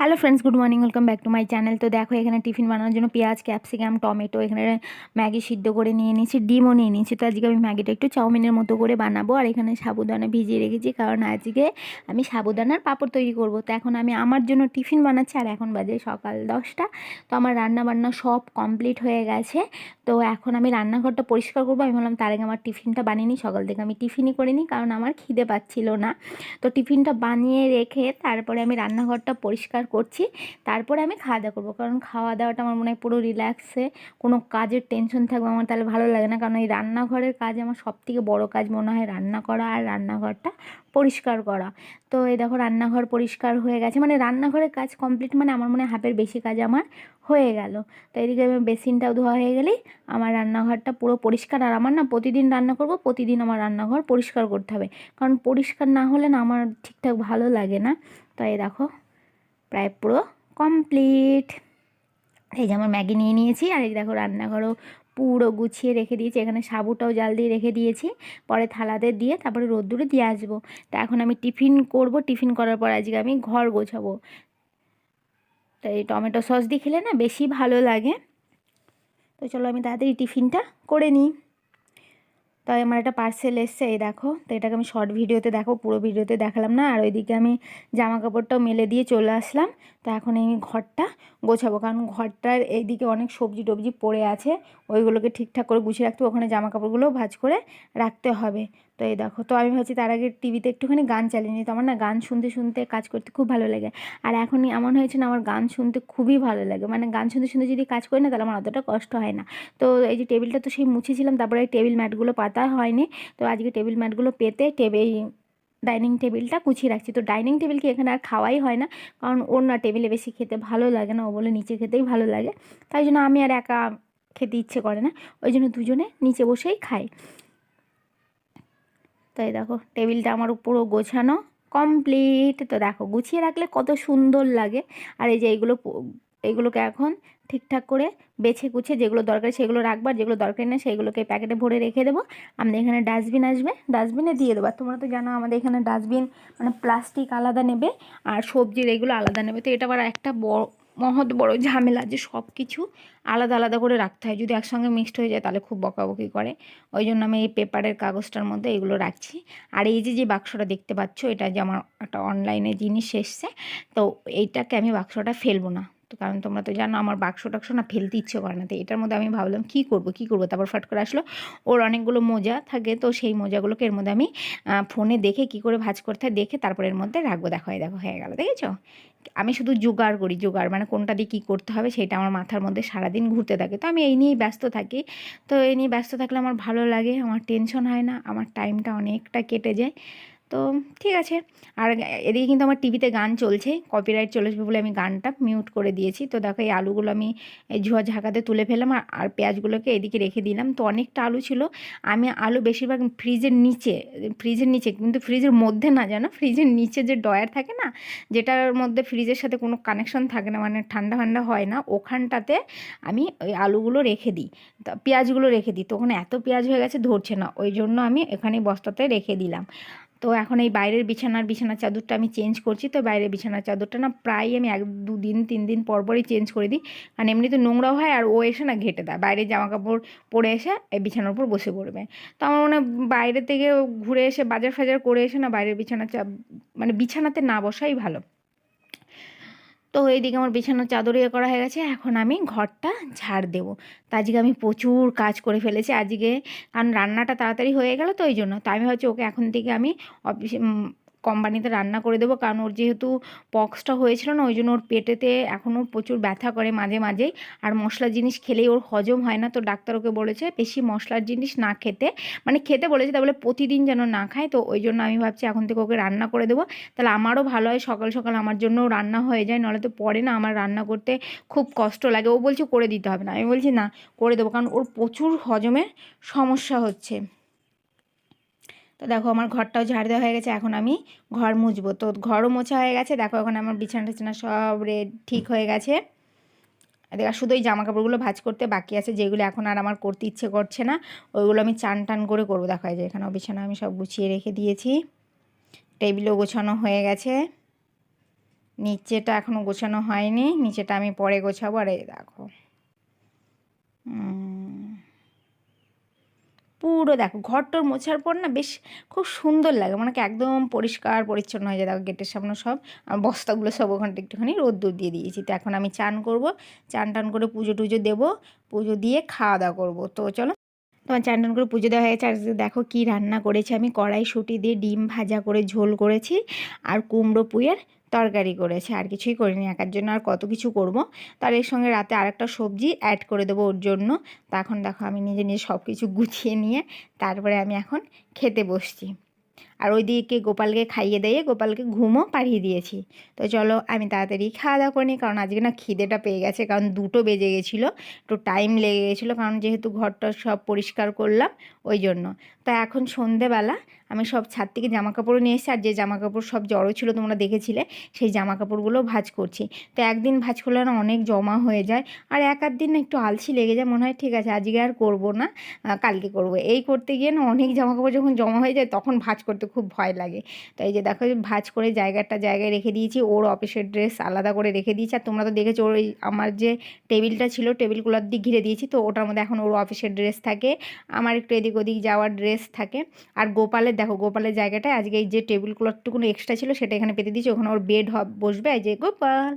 Hello friends good morning welcome back to my channel তো দেখো, এখানে টিফিন বানানোর জন্য পেঁয়াজ ক্যাপসিকাম টমেটো এখানে ম্যাগি সিদ্ধ করে নিয়ে নিয়েছি, ডিমও নিয়ে নিয়েছি। তো আজকে আমি ম্যাগিটা একটু চাউমিনের মতো করে বানাবো, আর এখানে সাবুদানা ভিজিয়ে রেখেছি, কারণ আজকে আমি সাবুদানার পাপড় তৈরি করব। তো এখন আমি আমার জন্য টিফিন বানাচ্ছি, আর এখন বাজে সকাল দশটা। তো আমার রান্না বান্না সব কমপ্লিট হয়ে গেছে। তো এখন আমি রান্নাঘরটা পরিষ্কার করব। আমি ভাবলাম তার আগে আমার টিফিনটা বানিয়ে নিই, সকাল থেকে আমি টিফিনই করিনি কারণ আমার খিদে পাচ্ছিল না। তো টিফিনটা বানিয়ে রেখে তারপরে আমি রান্নাঘরটা পরিষ্কার করছি। তারপরে আমি খাওয়া দাওয়া করব। কারণ খাওয়া দাওয়াটা আমার মনে হয় পুরো রিল্যাক্সে কোনো কাজের টেনশন থাকবে আমার তাহলে ভালো লাগে না। কারণ এই রান্নাঘরের কাজ আমার সবথেকে বড় কাজ মনে হয় রান্না করা আর রান্নাঘরটা পরিষ্কার করা। তো এই দেখো রান্নাঘর পরিষ্কার হয়ে গেছে। মানে রান্নাঘরের কাজ কমপ্লিট মানে আমার মনে হয় হাফের বেশি কাজ আমার হয়ে গেল। তো এদিকে বেসিনটাও ধোয়া হয়ে গেলেই আমার রান্নাঘরটা পুরো পরিষ্কার। আর আমার না প্রতিদিন রান্না করব, প্রতিদিন আমার রান্নাঘর পরিষ্কার করতে হবে। কারণ পরিষ্কার না হলে না আমার ঠিকঠাক ভালো লাগে না। তো এই দেখো প্রায় পুরো কমপ্লিট। এই যে আমার ম্যাগি নিয়ে নিয়েছি, আর এই দেখো রান্নাঘরও পুরো গুছিয়ে রেখে দিয়েছি। এখানে সাবুটাও জাল দিয়ে রেখে দিয়েছি, পরে থালাতে দিয়ে তারপরে রোদ্দুরে দিয়ে আসব। তা এখন আমি টিফিন করব, টিফিন করার পর আজকে আমি ঘর গোছাবো। তো এই টমেটো সস দিয়ে খেলে না বেশি ভালো লাগে। তো চলো আমি তাড়াতাড়ি টিফিনটা করে নিই। তাই আমার একটা পার্সেল এসছে, এই দেখো। তো এটাকে আমি শর্ট ভিডিওতে দেখো, পুরো ভিডিওতে দেখালাম না। আর ওইদিকে আমি জামা কাপড়টাও মেলে দিয়ে চলে আসলাম। তো এখন আমি ঘরটা গোছাবো, কারণ ঘরটার এইদিকে অনেক সবজি টবজি পড়ে আছে। ওইগুলোকে ঠিকঠাক করে গুছিয়ে রাখতে ওখানে জামা কাপড়গুলো ভাজ করে রাখতে হবে। তো এই দেখো, তো আমি ভাবছি তার আগে টিভিতে একটুখানি গান চালিয়ে নিই। তো আমার না গান শুনতে শুনতে কাজ করতে খুব ভালো লাগে। আর এখনই এমন হয়েছে না, আমার গান শুনতে খুবই ভালো লাগে। মানে গান শুনতে শুনতে যদি কাজ করি না, তাহলে আমার অতটা কষ্ট হয় না। তো এই যে টেবিলটা তো সেই মুছেছিলাম, তারপরে টেবিল ম্যাটগুলো, পাতা হয়নি। তো আজকে টেবিল ম্যাটগুলো পেতে টেবিল ডাইনিং টেবিলটা গুছিয়ে রাখছি। তো ডাইনিং টেবিলকে এখানে আর খাওয়াই হয় না? কারণ ওর না টেবিলে বেশি খেতে ভালো লাগে না। ও বলে নিচে খেতেই ভালো লাগে। তাই জন্য আমি আর একা খেতে ইচ্ছে করে না। ওই জন্য দুজনে নিচে বসেই খাই। তাই দেখো, টেবিলটা আমার পুরো গোছানো কমপ্লিট। তো দেখো, গুছিয়ে রাখলে কত সুন্দর লাগে। আর এই যে এইগুলো এইগুলোকে এখন ঠিকঠাক করে বেছে কুছে যেগুলো দরকার সেগুলো রাখবার, যেগুলো দরকার না সেগুলোকে প্যাকেটে ভরে রেখে দেবো। আমাদের এখানে ডাস্টবিন আসবে, ডাস্টবিনে দিয়ে দেবো। তোমরা তো জানো আমাদের এখানে ডাস্টবিন মানে প্লাস্টিক আলাদা নেবে আর সবজির এগুলো আলাদা নেবে। তো এটা আবার একটা বড়, মহৎ বড় ঝামেলা যে সব কিছু আলাদা আলাদা করে রাখতে হয়। যদি একসঙ্গে মিক্সড হয়ে যায় তাহলে খুব বকাবকি করে। ওই জন্য আমি এই পেপারের কাগজটার মধ্যে এগুলো রাখছি। আর এই যে যে বাক্সটা দেখতে পাচ্ছ, এটা যে আমার একটা অনলাইনে জিনিস এসছে, তো এইটাকে আমি বাক্সটা ফেলব না। তো কারণ তোমরা তো জানো আমার বাক্স টাক্স না ফেলতে ইচ্ছে করে না, তো এটার মধ্যে আমি ভাবলাম কী করব, কী করব? তারপর ফট করে আসলো। ওর অনেকগুলো মোজা থাকে, তো সেই মোজাগুলোকে এর মধ্যে আমি ফোনে দেখে কি করে ভাজ করতে হয় দেখে তারপর এর মধ্যে রাখব, দেখো দেখো, হয়ে গেল, দেখেছ? আমি শুধু জোগাড় করি, জোগাড় মানে কোনটা দিয়ে কী করতে হবে সেটা আমার মাথার মধ্যে সারাদিন ঘুরতে থাকে। তো আমি এই নিয়েই ব্যস্ত থাকি। তো এই নিয়ে ব্যস্ত থাকলে আমার ভালো লাগে, আমার টেনশন হয় না, আমার টাইমটা অনেকটা কেটে যায়। তো ঠিক আছে। আর এদিকে কিন্তু আমার টিভিতে গান চলছে কপিরাইট চলে আসবে বলে আমি গানটা মিউট করে দিয়েছি। তো দেখো এই আলুগুলো আমি ঝুয়া ঝাঁকাতে তুলে ফেললাম আর পেঁয়াজগুলোকে এদিকে রেখে দিলাম। তো অনেকটা আলু ছিল। আমি আলু বেশিরভাগ ফ্রিজের নিচে ফ্রিজের নিচে কিন্তু ফ্রিজের মধ্যে না জানো ফ্রিজের নিচে যে ডয়ার থাকে না, যেটার মধ্যে ফ্রিজের সাথে কোনো কানেকশন থাকে না মানে ঠান্ডা ঠান্ডা হয় না, ওখানটাতে আমি ওই আলুগুলো রেখে দিই। পেঁয়াজগুলো রেখে দিই। তো ওখানে এত পেঁয়াজ হয়ে গেছে ধরছে না। ওই জন্য আমি এখানে বস্তাতে রেখে দিলাম। তো এখন এই বাইরের বিছানার বিছানার চাদরটা আমি চেঞ্জ করছি। তো বাইরের বিছানার চাদরটা না প্রায় আমি এক দু দিন তিন দিন পরপরই চেঞ্জ করে দিই। কারণ এমনি তো নোংরাও হয় আর ও এসে না ঘেটে দেয়। বাইরের জামা কাপড় পরে এসে এই বিছানার উপর বসে পড়বে। তো আমার মনে বাইরে থেকে ঘুরে এসে বাজার ফাজার করে এসে না বাইরের বিছানা মানে বিছানাতে না বসাই ভালো। তো এইদিকে আমার বিছানার চাদর ইয়ে করা হয়ে গেছে। এখন আমি ঘরটা ঝাড় দেবো। তো আজকে আমি প্রচুর কাজ করে ফেলেছি। আজকে কারণ রান্নাটা তাড়াতাড়ি হয়ে গেল তো ওই জন্য। তো আমি ভাবছি ওকে এখন থেকে আমি অফিসে কোম্পানিতে রান্না করে দেবো। কারণ ওর যেহেতু পক্সটা হয়েছিল না, ওই জন্য ওর পেটেতে এখনও প্রচুর ব্যথা করে মাঝে মাঝেই। আর মশলার জিনিস খেলেই ওর হজম হয় না। তো ডাক্তার ওকে বলেছে বেশি মশলার জিনিস না খেতে মানে খেতে বলেছে তা বলে প্রতিদিন যেন না খায়। তো ওই জন্য আমি ভাবছি এখন থেকে ওকে রান্না করে দেবো। তাহলে আমারও ভালো হয়, সকাল সকাল আমার জন্যও রান্না হয়ে যায়। নাহলে তো পরে না আমার রান্না করতে খুব কষ্ট লাগে। ও বলছে করে দিতে হবে না। আমি বলছি না, করে দেবো। কারণ ওর প্রচুর হজমের সমস্যা হচ্ছে। তো দেখো আমার ঘরটাও ঝাড় দেওয়া হয়ে গেছে, এখন আমি ঘর মুছবো। তো ঘরও মোছা হয়ে গেছে, দেখো এখন আমার বিছানা টিছানা সব রেড, ঠিক হয়ে গেছে। দেখা, শুধু ওই জামা কাপড়গুলো ভাজ করতে বাকি আছে, যেগুলো এখন আর আমার করতে ইচ্ছে করছে না, ওইগুলো আমি চান টান করে করব। দেখা যায় এখানে বিছানা আমি সব গুছিয়ে রেখে দিয়েছি। টেবিলও গোছানো হয়ে গেছে। নিচেটা এখনও গোছানো হয়নি, নিচেটা আমি পরে গোছাবো। আর এই দেখো। পুরো দেখো ঘরটর মোছার পর না বেশ খুব সুন্দর লাগে। মানে কি একদম পরিষ্কার পরিচ্ছন্ন হয়ে যায়। দেখো গেটের সামনে সব বস্তাগুলো সব ওখানটা একটুখানি রোদ্দুর দিয়ে দিয়েছি। তো এখন আমি চান করব। চান টান করে পুজো টুজো দেবো। পুজো দিয়ে খাওয়া দাওয়া করব। তো চলো, তোমার চান টান করে পুজো দেওয়া হয়ে গেছে। আর দেখো কি রান্না করেছি। আমি কড়াইশুঁটি দিয়ে ডিম ভাজা করে ঝোল করেছি। আর কুমড়ো পুঁয়ের তরকারি করেছে, আর কিছুই করিনি। একার জন্য আর কত কিছু করব? তার এর সঙ্গে রাতে আর একটা সবজি অ্যাড করে দেবো ওর জন্য। তা এখন দেখো আমি নিজে নিজে সব কিছু গুছিয়ে নিয়ে তারপরে আমি এখন খেতে বসছি। আর ওইদিকে গোপালকে খাইয়ে দিয়ে গোপালকে ঘুমও পাড়িয়ে দিয়েছি। তো চলো আমি তাড়াতাড়ি খাওয়া দাওয়া করে নিই, কারণ আজকে না খিদেটা পেয়ে গেছে, কারণ দুটো বেজে গেছিল। একটু টাইম লেগে গেছিল, কারণ যেহেতু ঘরটা সব পরিষ্কার করলাম ওই জন্য। তা এখন সন্ধেবেলা, আমি সব ছাদ থেকে জামা কাপড় নিয়ে এসেছি, আর যে জামা কাপড় সব জড়ো ছিল তোমরা দেখেছিলে, সেই জামা কাপড়গুলো ভাজ করছি। তো একদিন ভাজ করলে না অনেক জমা হয়ে যায়, আর এক আধ দিন একটু আলসি লেগে যায়, মনে হয় ঠিক আছে, আজকে আর করব না কালকে করব। এই করতে গিয়ে না অনেক জামা কাপড় যখন জমা হয়ে যায়, তখন ভাজ করতে খুব ভয় লাগে। তো এই যে দেখো ভাজ করে জায়গাটা জায়গায় রেখে দিয়েছি, ওর অফিসের ড্রেস আলাদা করে রেখে দিয়েছি। আর তোমরা তো দেখেছ ওর আমার যে টেবিলটা ছিল টেবিলগুলোর দিক ঘিরে দিয়েছি। তো ওটার মধ্যে এখন ওর অফিসের ড্রেস থাকে, আমার একটু এদিক ওদিক যাওয়ার ড্রেস থাকে। আর গোপালের, দেখো গোপালের জায়গাটায় আজকে এই যে টেবিল ক্লথটুকুনো এক্সট্রা ছিল, সেটা এখানে পেতে দিয়েছি। ওখানে ওর বেড বসবে, এই যে গোপাল।